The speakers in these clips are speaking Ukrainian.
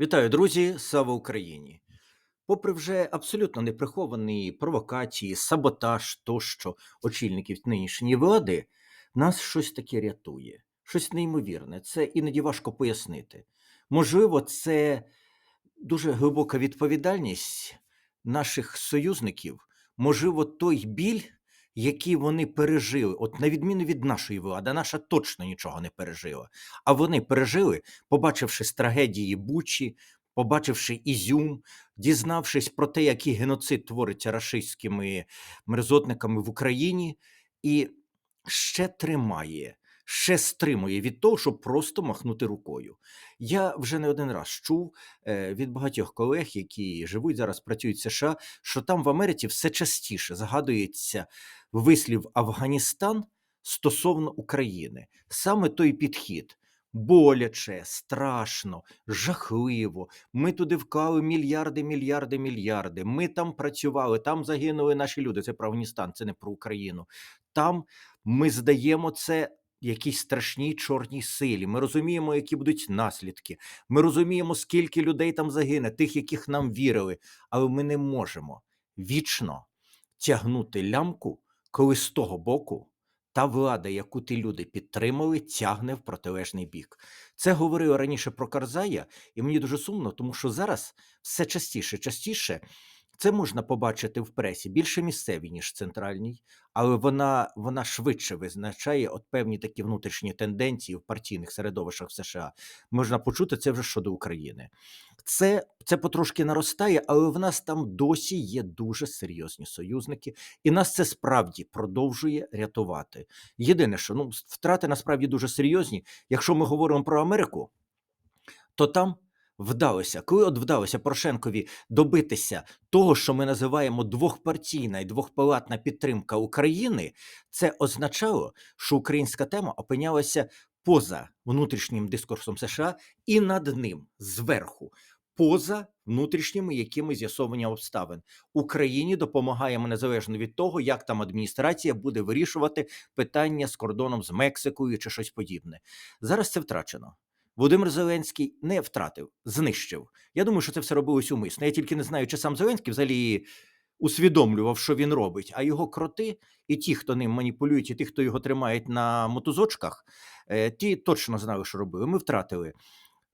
Вітаю, друзі! Слава Україні! Попри вже абсолютно неприховані провокації, саботаж тощо очільників нинішньої влади, нас щось таке рятує, щось неймовірне. Це іноді важко пояснити. Можливо, це дуже глибока відповідальність наших союзників, можливо, той біль, який вони пережили, от на відміну від нашої влади, наша точно нічого не пережила. А вони пережили, побачивши з трагедії Бучі, побачивши Ізюм, дізнавшись про те, який геноцид твориться рашистськими мерзотниками в Україні, і ще тримає, ще стримує від того, щоб просто махнути рукою. Я вже не один раз чув е, від багатьох колег, які живуть зараз, працюють в США, що там в Америці все частіше згадується вислів Афганістан стосовно України. Саме той підхід. Боляче, страшно, жахливо. Ми туди вклали мільярди, мільярди, мільярди. Ми там працювали, там загинули наші люди. Це про Афганістан, це не про Україну. Там ми здаємо це якійсь страшній чорній силі. Ми розуміємо, які будуть наслідки. Ми розуміємо, скільки людей там загине, тих, яких нам вірили. Але ми не можемо вічно тягнути лямку, коли з того боку та влада, яку ті люди підтримали, тягне в протилежний бік. Це говорили раніше про Карзая, і мені дуже сумно, тому що зараз все частіше, частіше це можна побачити в пресі більше місцевій, ніж центральній, але вона, вона швидше визначає от певні такі внутрішні тенденції в партійних середовищах в США. Можна почути це вже щодо України. Це, це потрошки наростає, але в нас там досі є дуже серйозні союзники, і нас це справді продовжує рятувати. Єдине, що ну, втрати насправді дуже серйозні. Якщо ми говоримо про Америку, то там вдалося, коли от вдалося Порошенкові добитися того, що ми називаємо двохпартійна і двохпалатна підтримка України, це означало, що українська тема опинялася поза внутрішнім дискурсом США і над ним зверху. Поза внутрішніми якимись з'ясовані обставин Україні допомагаємо незалежно від того, як там адміністрація буде вирішувати питання з кордоном з Мексикою чи щось подібне. Зараз це втрачено. Володимир Зеленський не втратив, знищив. Я думаю, що це все робилось умисно. Я тільки не знаю, чи сам Зеленський взагалі усвідомлював, що він робить, а його кроти і ті, хто ним маніпулюють, і ті, хто його тримають на мотузочках, е, ті точно знали, що робили. Ми втратили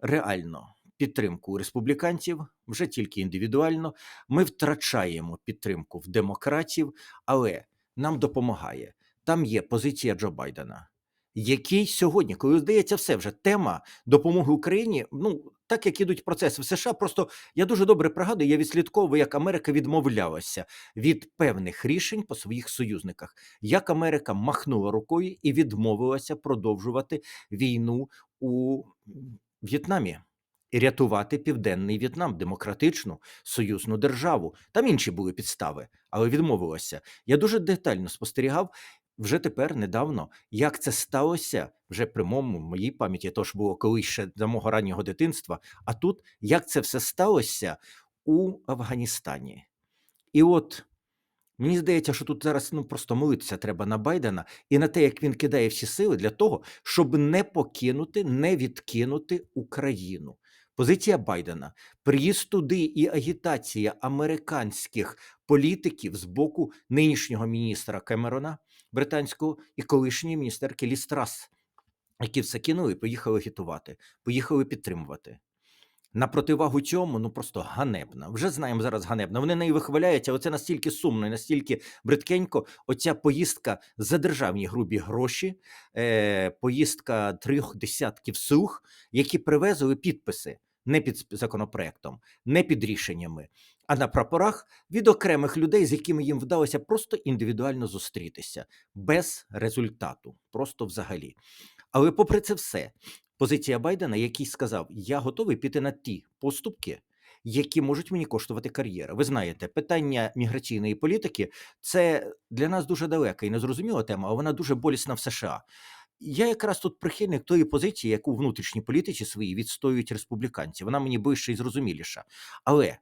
реально підтримку республіканців вже тільки індивідуально. Ми втрачаємо підтримку в демократів, але нам допомагає. Там є позиція Джо Байдена який сьогодні, коли здається, все вже тема допомоги Україні. Ну так як ідуть процеси в США, просто я дуже добре пригадую, я відслідковую, як Америка відмовлялася від певних рішень по своїх союзниках, як Америка махнула рукою і відмовилася продовжувати війну у В'єтнамі. І рятувати південний В'єтнам, демократичну союзну державу. Там інші були підстави, але відмовилася. Я дуже детально спостерігав, вже тепер недавно, як це сталося вже при моєму моїй пам'яті, то ж було колись ще до мого раннього дитинства. А тут як це все сталося у Афганістані? І от мені здається, що тут зараз ну просто молитися треба на Байдена і на те, як він кидає всі сили для того, щоб не покинути, не відкинути Україну. Позиція Байдена, приїзд туди і агітація американських політиків з боку нинішнього міністра Кемерона британського і колишньої міністерки Лістрас, які все кинули поїхали агітувати, поїхали підтримувати. На противагу цьому, ну просто ганебна. Вже знаємо зараз ганебна. Вони нею вихваляються, оце настільки сумно, і настільки бридкенько. Оця поїздка за державні грубі гроші, е, поїздка трьох десятків слуг, які привезли підписи не під законопроектом, не під рішеннями, а на прапорах від окремих людей, з якими їм вдалося просто індивідуально зустрітися без результату, просто взагалі. Але, попри це все, позиція Байдена, який сказав: Я готовий піти на ті поступки. Які можуть мені коштувати кар'єра. Ви знаєте, питання міграційної політики це для нас дуже далека і незрозуміла тема, але вона дуже болісна в США. Я якраз тут прихильник тої позиції, яку в внутрішній політиці свої відстоюють республіканці. Вона мені ближче і зрозуміліша. Але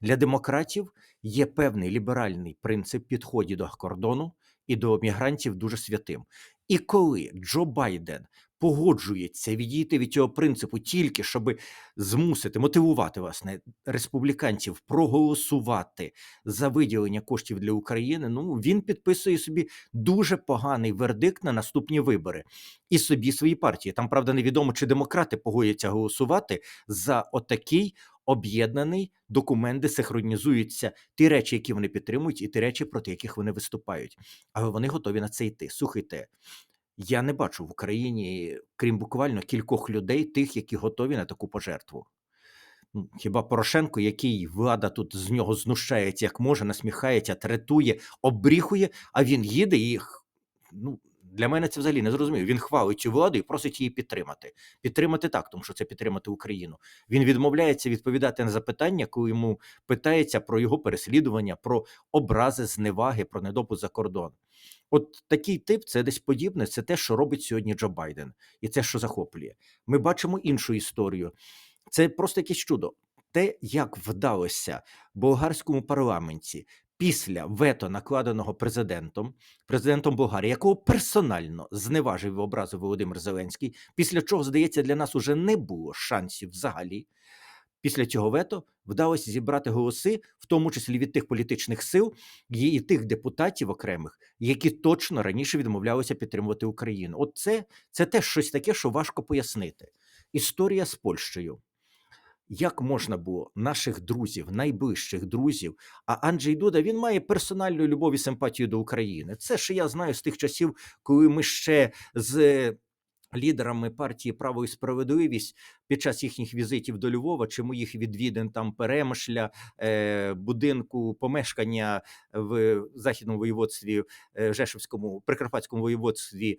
для демократів є певний ліберальний принцип підході до кордону і до мігрантів дуже святим. І коли Джо Байден погоджується відійти від цього принципу тільки щоб змусити мотивувати власне республіканців проголосувати за виділення коштів для України. Ну він підписує собі дуже поганий вердикт на наступні вибори і собі свої партії. Там правда невідомо, чи демократи погодяться голосувати за отакий об'єднаний документ, де синхронізуються ті речі, які вони підтримують, і ті речі, проти яких вони виступають. Але вони готові на це йти. Слухайте, я не бачу в Україні, крім буквально кількох людей, тих, які готові на таку пожертву. Ну, Хіба Порошенко, який влада тут з нього знущається, як може, насміхається, третує, обріхує, а він їде і ну, для мене це взагалі не зрозуміло. Він хвалить цю владу і просить її підтримати. Підтримати так, тому що це підтримати Україну. Він відмовляється відповідати на запитання, коли йому питається про його переслідування, про образи, зневаги, про недопуск за кордон. От такий тип це десь подібне. Це те, що робить сьогодні Джо Байден, і це, що захоплює. Ми бачимо іншу історію. Це просто якесь чудо. Те, як вдалося болгарському парламенті після вето, накладеного президентом, президентом Болгарії, якого персонально зневажив і образив Володимир Зеленський, після чого, здається, для нас уже не було шансів взагалі. Після цього вето вдалося зібрати голоси, в тому числі від тих політичних сил і тих депутатів окремих, які точно раніше відмовлялися підтримувати Україну. От це, це теж щось таке, що важко пояснити. Історія з Польщею. Як можна було наших друзів, найближчих друзів, а Анджей Дуда він має персональну любов і симпатію до України. Це ще я знаю з тих часів, коли ми ще з лідерами партії Право і справедливість під час їхніх візитів до Львова чи моїх відвідин там Перемишля, е, будинку помешкання в західному воєводстві, е, Жешівському, Прикарпатському воєводстві.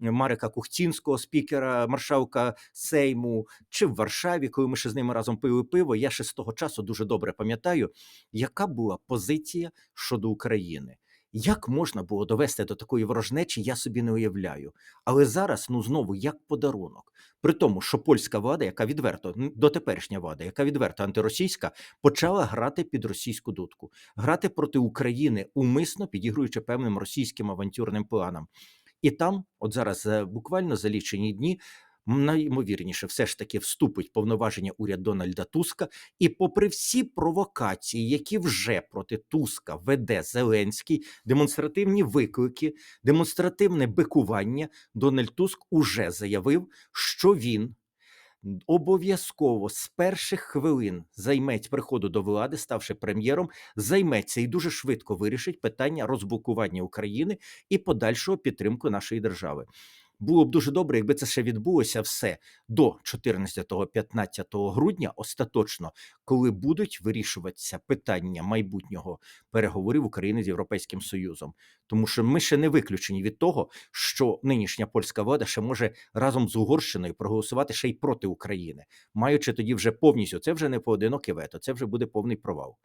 Марика Кухцінського, спікера, маршалка Сейму, чи в Варшаві, коли ми ще з ними разом пили пиво. Я ще з того часу дуже добре пам'ятаю, яка була позиція щодо України. Як можна було довести до такої ворожнечі, я собі не уявляю. Але зараз, ну знову, як подарунок. При тому, що польська влада, яка відверто, дотеперішня влада, яка відверто антиросійська, почала грати під російську дудку, грати проти України, умисно підігруючи певним російським авантюрним планам. І там, от зараз е, буквально за лічені дні, наймовірніше, все ж таки вступить повноваження уряд Дональда Туска. І, попри всі провокації, які вже проти Туска веде Зеленський, демонстративні виклики, демонстративне бикування, Дональд Туск уже заявив, що він. Обов'язково з перших хвилин займеть приходу до влади, ставши прем'єром, займеться і дуже швидко вирішить питання розблокування України і подальшого підтримку нашої держави. Було б дуже добре, якби це ще відбулося все до 14-15 грудня, остаточно, коли будуть вирішуватися питання майбутнього переговорів України з Європейським Союзом. Тому що ми ще не виключені від того, що нинішня польська влада ще може разом з Угорщиною проголосувати ще й проти України, маючи тоді вже повністю це вже не поодиноке вето, це вже буде повний провал.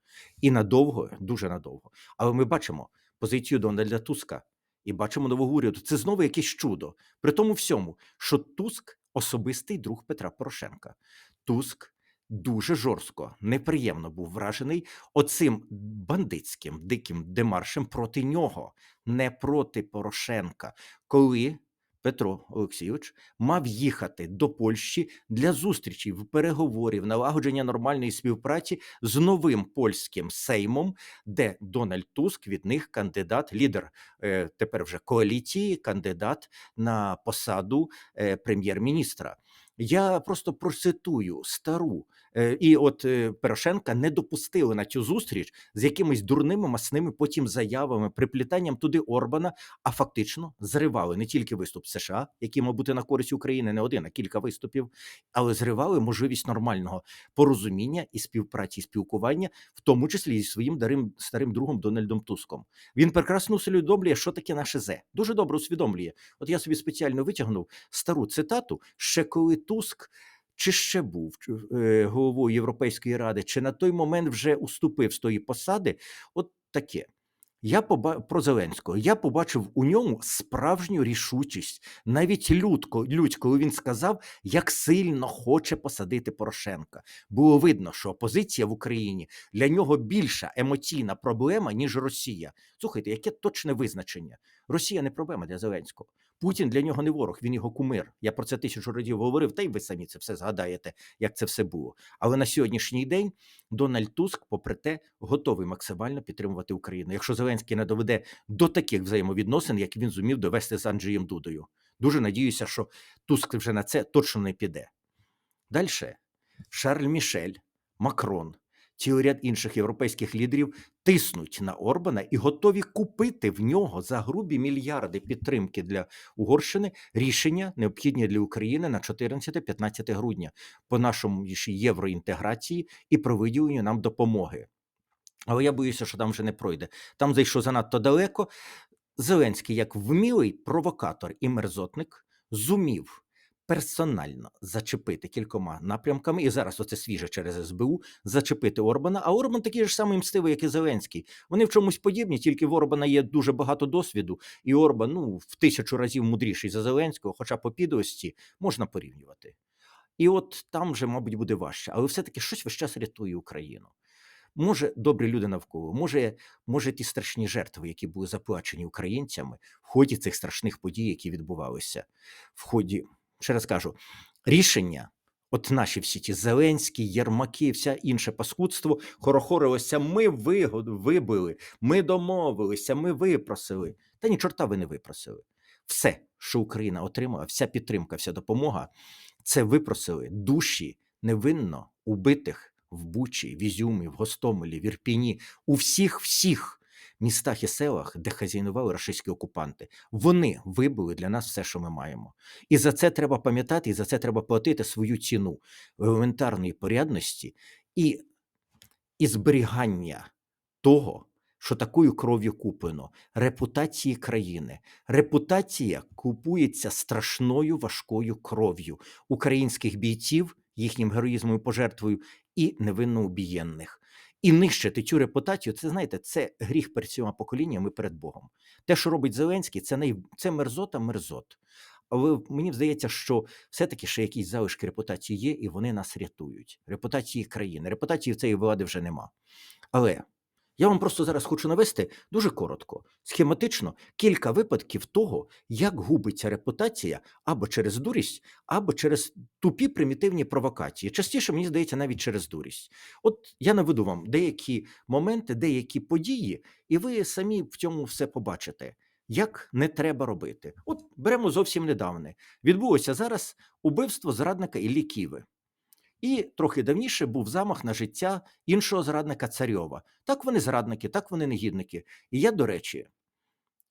І надовго, дуже надовго. Але ми бачимо позицію Дональда Туска і бачимо нового уряду. Це знову якесь чудо. При тому всьому, що Туск особистий друг Петра Порошенка. Туск дуже жорстко, неприємно був вражений оцим бандитським диким демаршем проти нього, не проти Порошенка, коли Петро Олексійович мав їхати до Польщі для зустрічі в переговорів, налагодження нормальної співпраці з новим польським сеймом, де Дональд Туск від них кандидат, лідер е, тепер вже коаліції, кандидат на посаду е, прем'єр-міністра. Я просто процитую стару, і от е, Порошенка не допустили на цю зустріч з якимись дурними масними потім заявами, приплітанням туди Орбана, а фактично зривали не тільки виступ США, який мав бути на користь України, не один, а кілька виступів, але зривали можливість нормального порозуміння і співпраці, і спілкування, в тому числі зі своїм дарим старим другом Дональдом Туском. Він прекрасно усвідомлює, що таке наше зе. Дуже добре усвідомлює. От я собі спеціально витягнув стару цитату, ще коли Туск. Чи ще був е, головою Європейської ради, чи на той момент вже уступив з тої посади? От таке. Я поба... про Зеленського. Я побачив у ньому справжню рішучість, навіть людко, людь, коли він сказав, як сильно хоче посадити Порошенка. Було видно, що опозиція в Україні для нього більша емоційна проблема, ніж Росія. Слухайте, яке точне визначення? Росія не проблема для Зеленського. Путін для нього не ворог, він його кумир. Я про це тисячу разів говорив, та й ви самі це все згадаєте, як це все було. Але на сьогоднішній день Дональд Туск, попри те, готовий максимально підтримувати Україну. Якщо Зеленський не доведе до таких взаємовідносин, як він зумів довести з Анджеєм Дудою. Дуже надіюся, що Туск вже на це точно не піде. Далі Шарль Мішель, Макрон, цілий ряд інших європейських лідерів тиснуть на Орбана і готові купити в нього за грубі мільярди підтримки для Угорщини рішення, необхідні для України на 14-15 грудня по нашому євроінтеграції і про виділенню нам допомоги. Але я боюся, що там вже не пройде. Там зайшов занадто далеко. Зеленський, як вмілий провокатор і мерзотник, зумів персонально зачепити кількома напрямками, і зараз оце свіже через СБУ, зачепити Орбана. А Орбан такий ж самий мстивий, як і Зеленський. Вони в чомусь подібні, тільки в Орбана є дуже багато досвіду, і Орбан ну, в тисячу разів мудріший за Зеленського, хоча по підлості можна порівнювати. І от там вже, мабуть, буде важче, але все-таки щось весь час рятує Україну. Може, добрі люди навколо, може, може, ті страшні жертви, які були заплачені українцями в ході цих страшних подій, які відбувалися. В ході, ще раз кажу, рішення, от наші всі ті Зеленські, Єрмаки, вся інше паскудство хорохорилося. Ми вигод, вибили, ми домовилися, ми випросили. Та ні, чорта ви не випросили. Все, що Україна отримала, вся підтримка, вся допомога, це випросили душі невинно убитих в Бучі, в Ізюмі, в Гостомелі, в Ірпіні, у всіх всіх містах і селах, де хазяйнували рашистські окупанти. Вони вибили для нас все, що ми маємо. І за це треба пам'ятати, і за це треба платити свою ціну елементарної порядності і, і зберігання того. Що такою кров'ю куплено репутації країни. Репутація купується страшною важкою кров'ю українських бійців, їхнім героїзмом і пожертвою, і невинно убієнних. І нищити цю репутацію, це знаєте, це гріх перед всіма поколіннями перед Богом. Те, що робить Зеленський, це най... це мерзота мерзот. Але мені здається, що все-таки ще якісь залишки репутації є, і вони нас рятують. Репутації країни, репутації в цієї влади вже нема. Але я вам просто зараз хочу навести дуже коротко, схематично кілька випадків того, як губиться репутація або через дурість, або через тупі примітивні провокації. Частіше, мені здається, навіть через дурість. От я наведу вам деякі моменти, деякі події, і ви самі в цьому все побачите. Як не треба робити? От беремо зовсім недавне. Відбулося зараз убивство зрадника Іллі Ківи. І трохи давніше був замах на життя іншого зрадника Царьова. Так вони зрадники, так вони негідники. І я, до речі,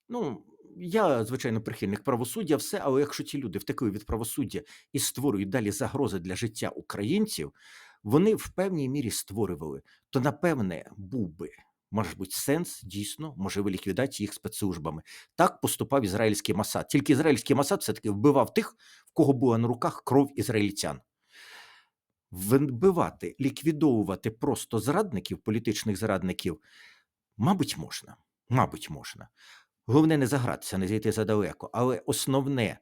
ну, я, звичайно, прихильник правосуддя, все, але якщо ті люди втекли від правосуддя і створюють далі загрози для життя українців, вони в певній мірі створювали, то напевне був би. Може бути сенс дійсно можливо ліквідації їх спецслужбами. Так поступав ізраїльський Масад. Тільки ізраїльський Масад все-таки вбивав тих, в кого була на руках кров ізраїльтян вбивати, ліквідовувати просто зрадників, політичних зрадників, мабуть, можна. Мабуть, можна. Головне не загратися, не зайти задалеко. Але основне,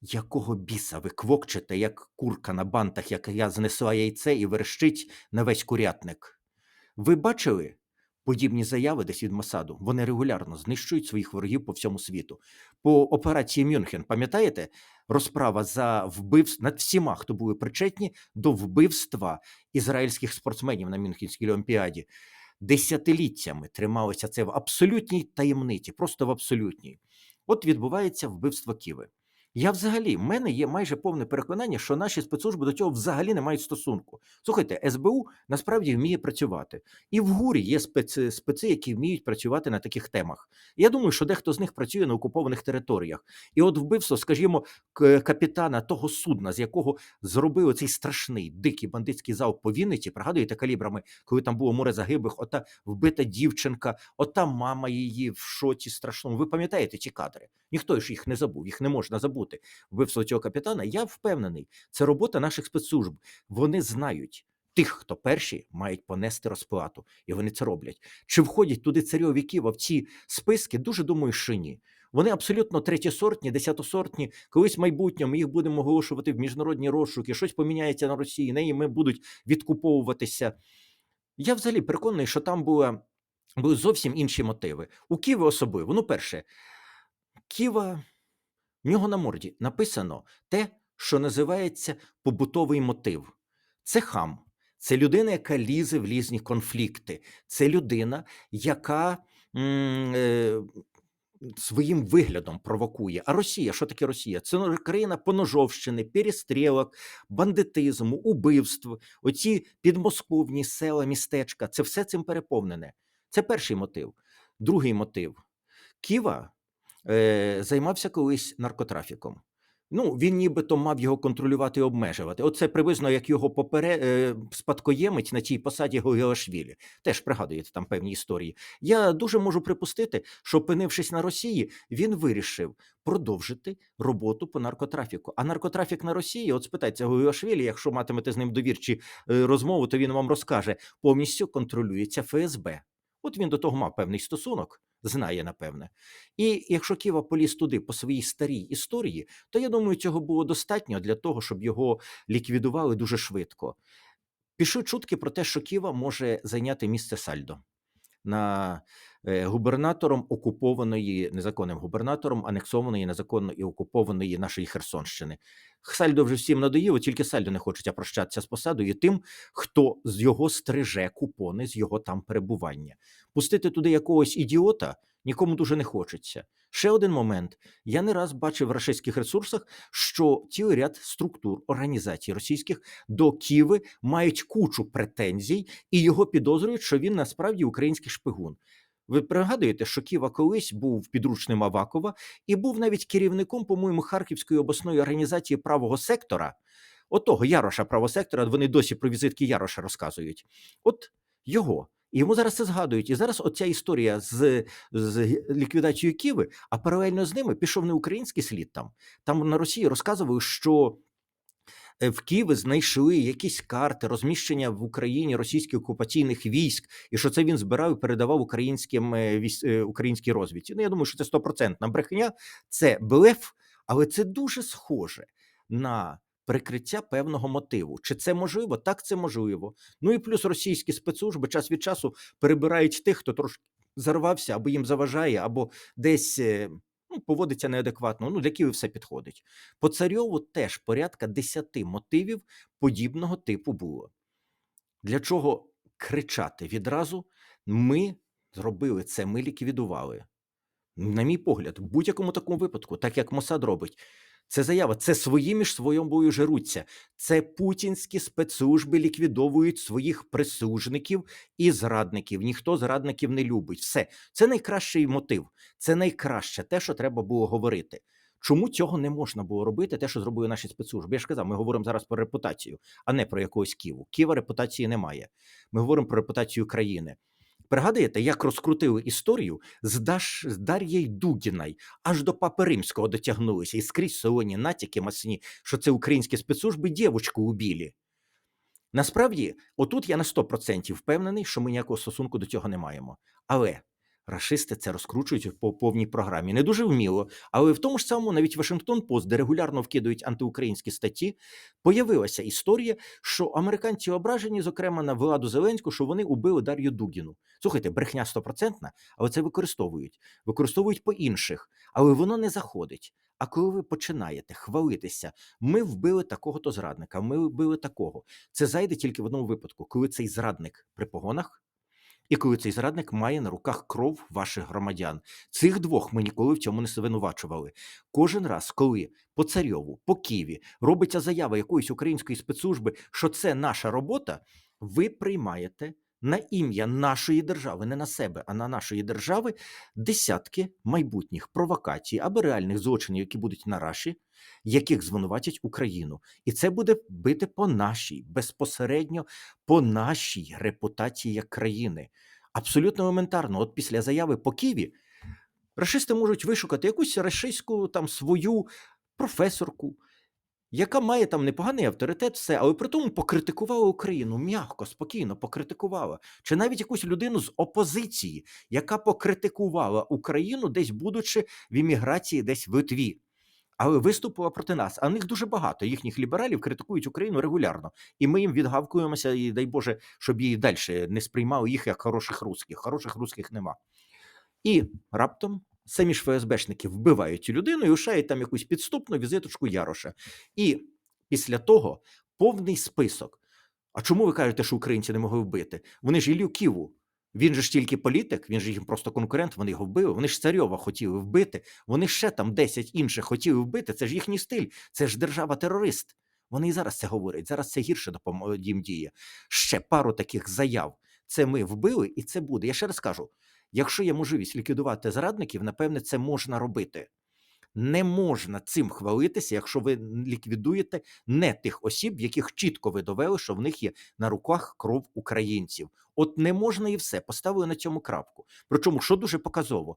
якого біса ви квокчете, як курка на бантах, як я знесла яйце і верещить на весь курятник. Ви бачили подібні заяви десь від Масаду? Вони регулярно знищують своїх ворогів по всьому світу. По операції Мюнхен, пам'ятаєте? Розправа за вбивство над всіма, хто були причетні до вбивства ізраїльських спортсменів на Мюнхенській Олімпіаді. Десятиліттями трималося це в абсолютній таємниці, просто в абсолютній. От відбувається вбивство Киви. Я взагалі, в мене є майже повне переконання, що наші спецслужби до цього взагалі не мають стосунку. Слухайте, СБУ насправді вміє працювати. І в ГУРі є специ, специ, які вміють працювати на таких темах. Я думаю, що дехто з них працює на окупованих територіях. І от вбивство, скажімо, капітана того судна, з якого зробили цей страшний дикий бандитський залп по Вінниці, пригадуєте калібрами, коли там було море загиблих, ота вбита дівчинка, ота мама її в шоці страшному. Ви пам'ятаєте ці кадри? Ніхто ж їх не забув, їх не можна забути. Вбивство цього капітана. Я впевнений, це робота наших спецслужб. Вони знають. Тих, хто перші мають понести розплату, і вони це роблять. Чи входять туди царьові Києва в ці списки? Дуже думаю, що ні. Вони абсолютно третєсортні, десятосортні. Колись в майбутньому їх будемо оголошувати в міжнародні розшуки, щось поміняється на Росії, неї ми будуть відкуповуватися. Я взагалі переконаний, що там були, були зовсім інші мотиви. У Києві особливо. Ну, перше, Ківа В нього на морді написано те, що називається побутовий мотив. Це хам, це людина, яка лізе в різні конфлікти, це людина, яка м, е, своїм виглядом провокує. А Росія, що таке Росія? Це країна поножовщини, перестрілок, бандитизму, убивств, оці підмосковні села, містечка. Це все цим переповнене. Це перший мотив. Другий мотив. Ківа е, займався колись наркотрафіком. Ну, він нібито мав його контролювати і обмежувати. Оце приблизно як його попере... е, спадкоємець на тій посаді Гогіашвілі. Теж пригадуєте там певні історії. Я дуже можу припустити, що, опинившись на Росії, він вирішив продовжити роботу по наркотрафіку. А наркотрафік на Росії, от спитайте Гогіашвілі, якщо матимете з ним довірчі е, розмову, то він вам розкаже, повністю контролюється ФСБ. От він до того мав певний стосунок, знає напевне. І якщо Ківа поліз туди по своїй старій історії, то я думаю, цього було достатньо для того, щоб його ліквідували дуже швидко. Пішли чутки про те, що Ківа може зайняти місце Сальдо на губернатором окупованої незаконним губернатором, анексованої незаконно і окупованої нашої Херсонщини. Сальдо вже всім надоїв, тільки Сальдо не хочеться прощатися з посадою тим, хто з його стриже купони з його там перебування. Пустити туди якогось ідіота нікому дуже не хочеться. Ще один момент. Я не раз бачив в рашистських ресурсах, що цілий ряд структур організацій російських до Києви мають кучу претензій і його підозрюють, що він насправді український шпигун. Ви пригадуєте, що Ківа колись був підручним Авакова і був навіть керівником, по-моєму, Харківської обласної організації правого сектора. Отого Яроша правого сектора, вони досі про візитки Яроша розказують. От його. І йому зараз це згадують. І зараз оця історія з, з ліквідацією Киви, а паралельно з ними пішов не український слід там. Там на Росії розказували, що в Києві знайшли якісь карти розміщення в Україні російських окупаційних військ, і що це він збирав і передавав українським е, е, українській розвідці. Ну я думаю, що це стопроцентна брехня, це блеф, але це дуже схоже на прикриття певного мотиву. Чи це можливо? Так, це можливо. Ну і плюс російські спецслужби час від часу перебирають тих, хто трошки зарвався, або їм заважає, або десь. Ну, поводиться неадекватно. Ну, для Києва все підходить. По царьову теж порядка 10 мотивів подібного типу було. Для чого кричати відразу? Ми зробили це, ми ліквідували. На мій погляд, в будь-якому такому випадку, так як Мосад робить, це заява, це свої між собою жеруться. Це путінські спецслужби ліквідовують своїх присужників і зрадників. Ніхто зрадників не любить. Все це найкращий мотив, це найкраще те, що треба було говорити. Чому цього не можна було робити? Те, що зробили наші спецслужби. Я ж казав, ми говоримо зараз про репутацію, а не про якогось Києву. Києва репутації немає. Ми говоримо про репутацію країни. Пригадуєте, як розкрутили історію з, Даш, з Дар'єю Дугінай аж до Папи Римського дотягнулися і скрізь солоні натяки масні, що це українські спецслужби дівочку білі? Насправді, отут я на 100% впевнений, що ми ніякого стосунку до цього не маємо. Але рашисти це розкручують по повній програмі. Не дуже вміло, але в тому ж самому навіть Вашингтон Пост, де регулярно вкидують антиукраїнські статті, появилася історія, що американці ображені, зокрема на владу Зеленську, що вони убили Дар'ю Дугіну. Слухайте, брехня стопроцентна, але це використовують. Використовують по інших, але воно не заходить. А коли ви починаєте хвалитися, ми вбили такого-то зрадника, ми вбили такого. Це зайде тільки в одному випадку, коли цей зрадник при погонах, і коли цей зрадник має на руках кров ваших громадян. Цих двох ми ніколи в цьому не звинувачували. Кожен раз, коли по царьову, по Києві робиться заява якоїсь української спецслужби, що це наша робота, ви приймаєте на ім'я нашої держави, не на себе, а на нашої держави десятки майбутніх провокацій або реальних злочинів, які будуть на раші, яких звинуватять Україну, і це буде бити по нашій безпосередньо по нашій репутації як країни. Абсолютно елементарно. От після заяви по Києві рашисти можуть вишукати якусь рашистську там свою професорку, яка має там непоганий авторитет, все, але при тому покритикувала Україну м'яко, спокійно покритикувала. Чи навіть якусь людину з опозиції, яка покритикувала Україну, десь будучи в імміграції, десь в Литві. Але виступила проти нас. А них дуже багато їхніх лібералів критикують Україну регулярно, і ми їм відгавкуємося, і дай Боже, щоб її далі не сприймали їх як хороших русських. Хороших русських нема. І раптом самі ж ФСБшники вбивають людину і лишають там якусь підступну візиточку Яроша. І після того повний список. А чому ви кажете, що українці не могли вбити? Вони ж Іллю Ківу. Він же ж тільки політик, він же їм просто конкурент, вони його вбили. Вони ж царьова хотіли вбити. Вони ще там 10 інших хотіли вбити. Це ж їхній стиль, це ж держава-терорист. Вони і зараз це говорять. Зараз це гірше допом- їм діє. Ще пару таких заяв. Це ми вбили, і це буде. Я ще раз кажу: якщо є можливість ліквідувати зрадників, напевне, це можна робити. Не можна цим хвалитися, якщо ви ліквідуєте не тих осіб, яких чітко ви довели, що в них є на руках кров українців. От не можна і все. Поставили на цьому крапку. Причому, що дуже показово,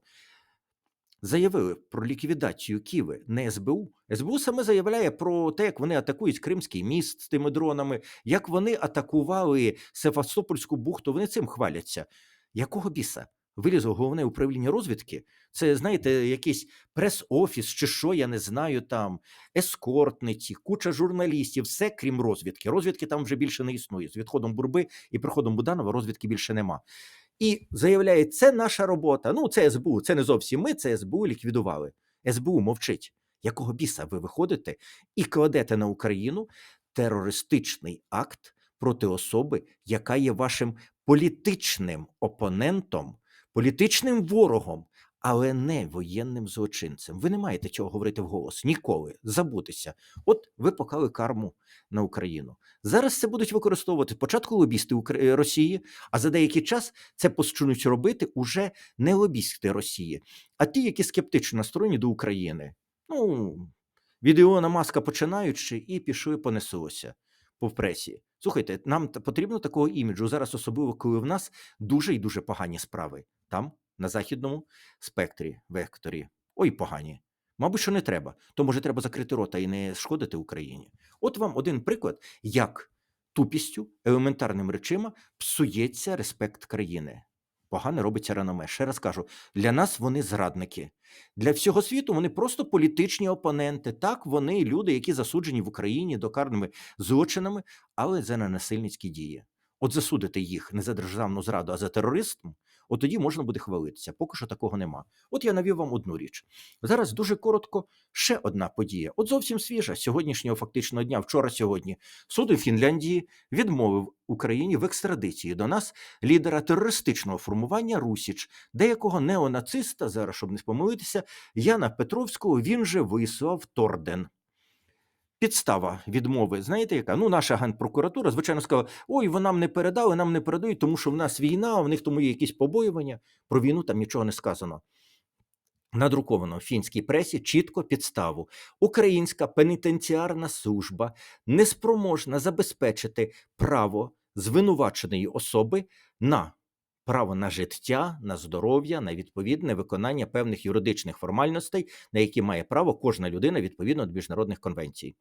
заявили про ліквідацію Києва не СБУ. СБУ саме заявляє про те, як вони атакують Кримський міст з тими дронами, як вони атакували Севастопольську бухту. Вони цим хваляться. Якого біса? Вилізло головне управління розвідки. Це, знаєте, якийсь прес-офіс чи що, я не знаю там, ескортниці, куча журналістів, все крім розвідки. Розвідки там вже більше не існує. З відходом Бурби і приходом Буданова розвідки більше нема. І заявляє, це наша робота. Ну, це СБУ, це не зовсім ми, це СБУ ліквідували. СБУ мовчить. Якого біса ви виходите і кладете на Україну терористичний акт проти особи, яка є вашим політичним опонентом, політичним ворогом, але не воєнним злочинцем. Ви не маєте цього говорити вголос ніколи. Забутися. От ви поклали карму на Україну. Зараз це будуть використовувати спочатку лобісти Росії, а за деякий час це почнуть робити уже не лобісти Росії, а ті, які скептично настроєні до України. Ну, від Ілона Маска починаючи, і пішли понеслося по пресі. Слухайте, нам потрібно такого іміджу зараз, особливо коли в нас дуже і дуже погані справи. Там, на західному спектрі, векторі. Ой, погані. Мабуть, що не треба. То може треба закрити рота і не шкодити Україні. От вам один приклад, як тупістю, елементарним речима псується респект країни. Погано робиться реноме. Ще раз кажу, для нас вони зрадники. Для всього світу вони просто політичні опоненти. Так, вони люди, які засуджені в Україні докарними злочинами, але за ненасильницькі дії. От засудити їх не за державну зраду, а за тероризм, от тоді можна буде хвалитися. Поки що такого нема. От я навів вам одну річ. Зараз дуже коротко ще одна подія. От зовсім свіжа сьогоднішнього фактичного дня, вчора сьогодні. Суд у Фінляндії відмовив Україні в екстрадиції до нас лідера терористичного формування Русіч, деякого неонациста, зараз щоб не спомилитися, Яна Петровського він же вислав Торден. Підстава відмови, знаєте, яка? Ну, наша генпрокуратура, звичайно, сказала: ой, ви нам не передали, нам не передають, тому що в нас війна, в них тому є якісь побоювання. Про війну там нічого не сказано. Надруковано в фінській пресі чітко підставу. Українська пенітенціарна служба неспроможна забезпечити право звинуваченої особи на право на життя, на здоров'я, на відповідне виконання певних юридичних формальностей, на які має право кожна людина відповідно до міжнародних конвенцій.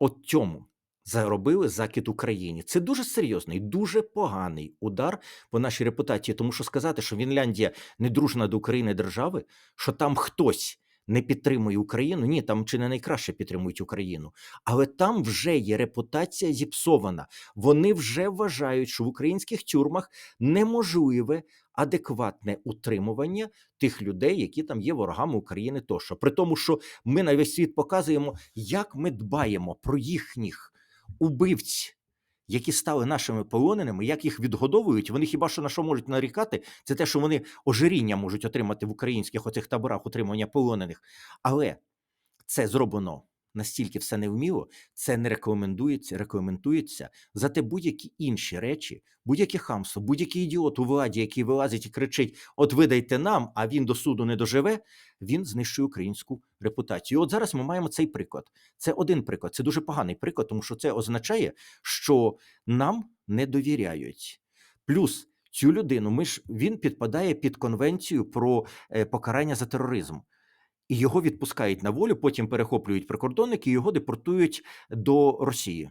От цьому заробили закид Україні. Це дуже серйозний, дуже поганий удар по нашій репутації. Тому що сказати, що Фінляндія не дружна до України держави, що там хтось не підтримує Україну, ні, там чи не найкраще підтримують Україну, але там вже є репутація зіпсована. Вони вже вважають, що в українських тюрмах неможливе адекватне утримування тих людей, які там є ворогами України, тощо. При тому, що ми на весь світ показуємо, як ми дбаємо про їхніх убивць, які стали нашими полоненими, як їх відгодовують. Вони хіба що на що можуть нарікати? Це те, що вони ожиріння можуть отримати в українських оцих таборах утримання полонених. Але це зроблено настільки все невміло, це не рекомендується, рекомендується. Зате будь-які інші речі, будь-яке хамство, будь-який ідіот у владі, який вилазить і кричить: От видайте нам, а він до суду не доживе. Він знищує українську репутацію. І От зараз ми маємо цей приклад. Це один приклад, це дуже поганий приклад, тому що це означає, що нам не довіряють. Плюс цю людину, ми ж він підпадає під конвенцію про е, покарання за тероризм. І його відпускають на волю, потім перехоплюють прикордонники і його депортують до Росії.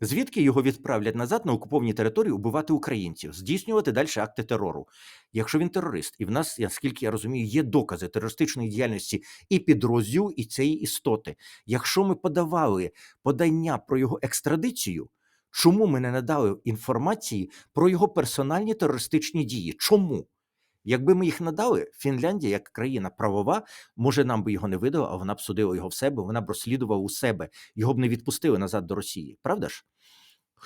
Звідки його відправлять назад на окуповані території убивати українців, здійснювати далі акти терору. Якщо він терорист, і в нас, наскільки я розумію, є докази терористичної діяльності і підрозділу, і цієї істоти. Якщо ми подавали подання про його екстрадицію, чому ми не надали інформації про його персональні терористичні дії? Чому? Якби ми їх надали, Фінляндія, як країна правова, може, нам би його не видала, а вона б судила його в себе, вона б розслідувала у себе, його б не відпустили назад до Росії. Правда ж?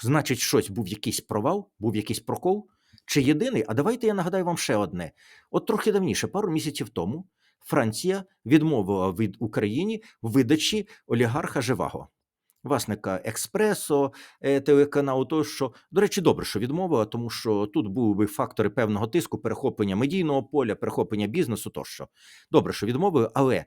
Значить, щось був якийсь провал, був якийсь прокол. Чи єдиний? А давайте я нагадаю вам ще одне. От трохи давніше, пару місяців тому, Франція відмовила від Україні видачі олігарха Живаго, власника Експресо, е, телеканалу, тощо. До речі, добре, що відмовила, тому що тут були би фактори певного тиску, перехоплення медійного поля, перехоплення бізнесу тощо. Добре, що відмовили, але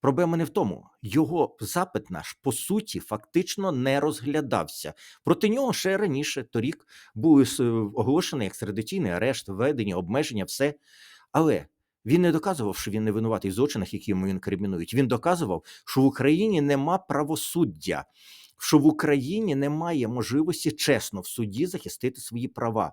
проблема не в тому. Його запит наш по суті фактично не розглядався. Проти нього ще раніше, торік, був е, оголошений екстрадиційний арешт, введені обмеження, все. Але він не доказував, що він не винуватий в злочинах, які йому інкримінують. Він доказував, що в Україні нема правосуддя, що в Україні немає можливості чесно в суді захистити свої права.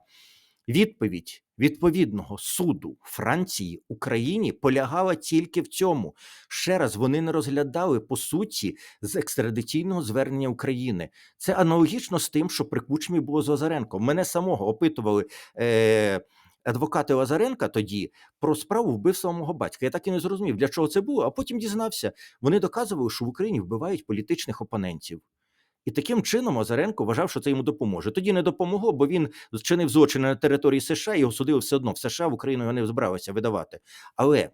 Відповідь відповідного суду Франції Україні полягала тільки в цьому. Ще раз вони не розглядали по суті з екстрадиційного звернення України. Це аналогічно з тим, що при Кучмі було з Лазаренко. Мене самого опитували. Е- Адвокати Лазаренка тоді про справу вбивства мого батька. Я так і не зрозумів, для чого це було, а потім дізнався. Вони доказували, що в Україні вбивають політичних опонентів. І таким чином Озаренко вважав, що це йому допоможе. Тоді не допомогло, бо він зчинив злочини на території США його судили все одно в США в Україну його не збиралися видавати. Але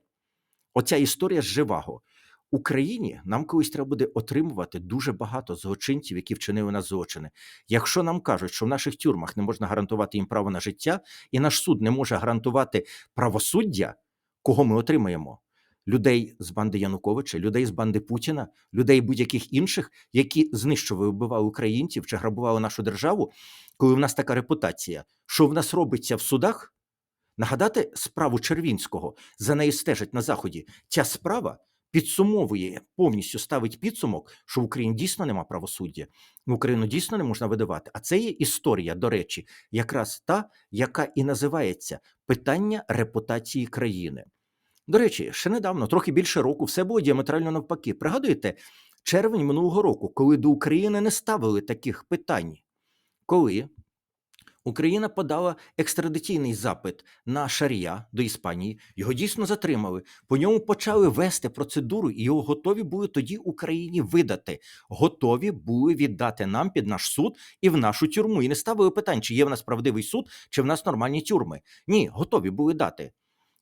оця історія з живаго. Україні нам колись треба буде отримувати дуже багато злочинців, які вчинили на злочини. Якщо нам кажуть, що в наших тюрмах не можна гарантувати їм право на життя, і наш суд не може гарантувати правосуддя, кого ми отримаємо? Людей з банди Януковича, людей з банди Путіна, людей будь-яких інших, які знищували, вбивали українців чи грабували нашу державу, коли в нас така репутація, що в нас робиться в судах? Нагадати справу Червінського за нею стежать на заході. Ця справа підсумовує повністю ставить підсумок, що в Україні дійсно нема правосуддя, в Україну дійсно не можна видавати. А це є історія, до речі, якраз та, яка і називається питання репутації країни. До речі, ще недавно, трохи більше року, все було діаметрально навпаки. Пригадуєте, червень минулого року, коли до України не ставили таких питань, коли Україна подала екстрадиційний запит на Шарія до Іспанії. Його дійсно затримали. По ньому почали вести процедуру, і його готові були тоді Україні видати. Готові були віддати нам під наш суд і в нашу тюрму. І не ставили питань, чи є в нас правдивий суд, чи в нас нормальні тюрми. Ні, готові були дати.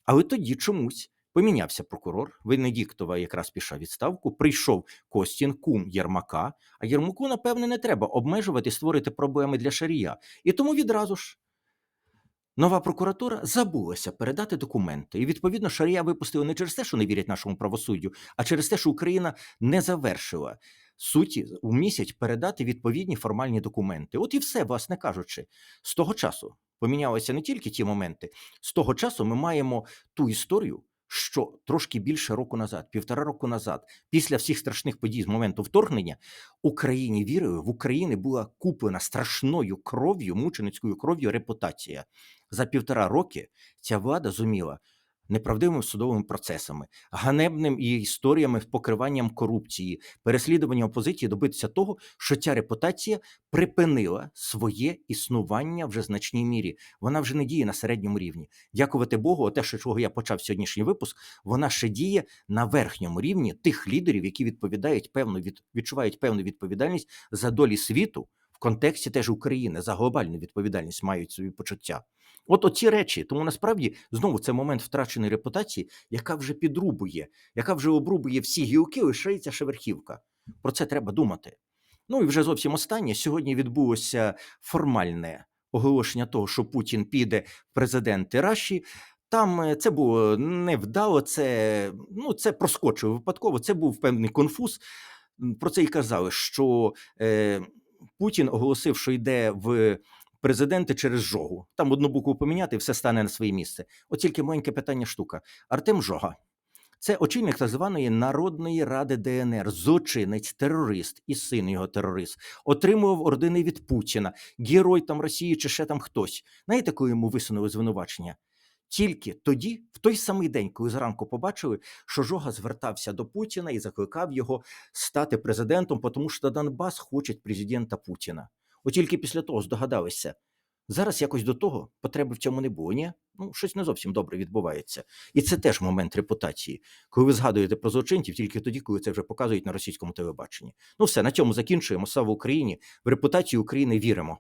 Але тоді чомусь помінявся прокурор. Венедіктова якраз пішов відставку. Прийшов Костін, кум Єрмака. А Єрмаку, напевне, не треба обмежувати, створити проблеми для Шарія. І тому відразу ж нова прокуратура забулася передати документи. І відповідно Шарія випустили не через те, що не вірять нашому правосуддю, а через те, що Україна не завершила суті у місяць передати відповідні формальні документи. От і все, власне кажучи, з того часу помінялися не тільки ті моменти, з того часу ми маємо ту історію. Що трошки більше року назад, півтора року назад, після всіх страшних подій з моменту вторгнення, Україні вірою в Україні була куплена страшною кров'ю, мученицькою кров'ю репутація. За півтора роки ця влада зуміла неправдивими судовими процесами, ганебним і історіями покриванням корупції, переслідування опозиції добитися того, що ця репутація припинила своє існування вже в значній мірі. Вона вже не діє на середньому рівні. Дякувати Богу, те, що чого я почав сьогоднішній випуск, вона ще діє на верхньому рівні тих лідерів, які відповідають певну від відчувають певну відповідальність за долі світу. В контексті теж України за глобальну відповідальність мають свої почуття. От оці речі, тому насправді знову це момент втраченої репутації, яка вже підрубує, яка вже обрубує всі гілки, лишається ще верхівка. Про це треба думати. Ну і вже зовсім останнє сьогодні відбулося формальне оголошення того, що Путін піде в президенти Раші. Там е, це було невдало, це ну це проскочило випадково. Це був певний конфуз. Про це і казали, що е, Путін оголосив, що йде в президенти через жогу. Там одну букву поміняти, і все стане на своє місце. От тільки маленьке питання штука. Артем Жога. Це очільник так званої Народної ради ДНР, злочинець, терорист і син його терорист, отримував ордени від Путіна, герой там Росії чи ще там хтось. Знаєте, коли йому висунули звинувачення? Тільки тоді, в той самий день, коли зранку побачили, що Жога звертався до Путіна і закликав його стати президентом, тому що Донбас хоче президента Путіна. От тільки після того здогадалися. Зараз якось до того потреби в цьому не було. Ні? Ну, щось не зовсім добре відбувається. І це теж момент репутації, коли ви згадуєте про злочинців тільки тоді, коли це вже показують на російському телебаченні. Ну все, на цьому закінчуємо. Слава Україні! В репутацію України віримо.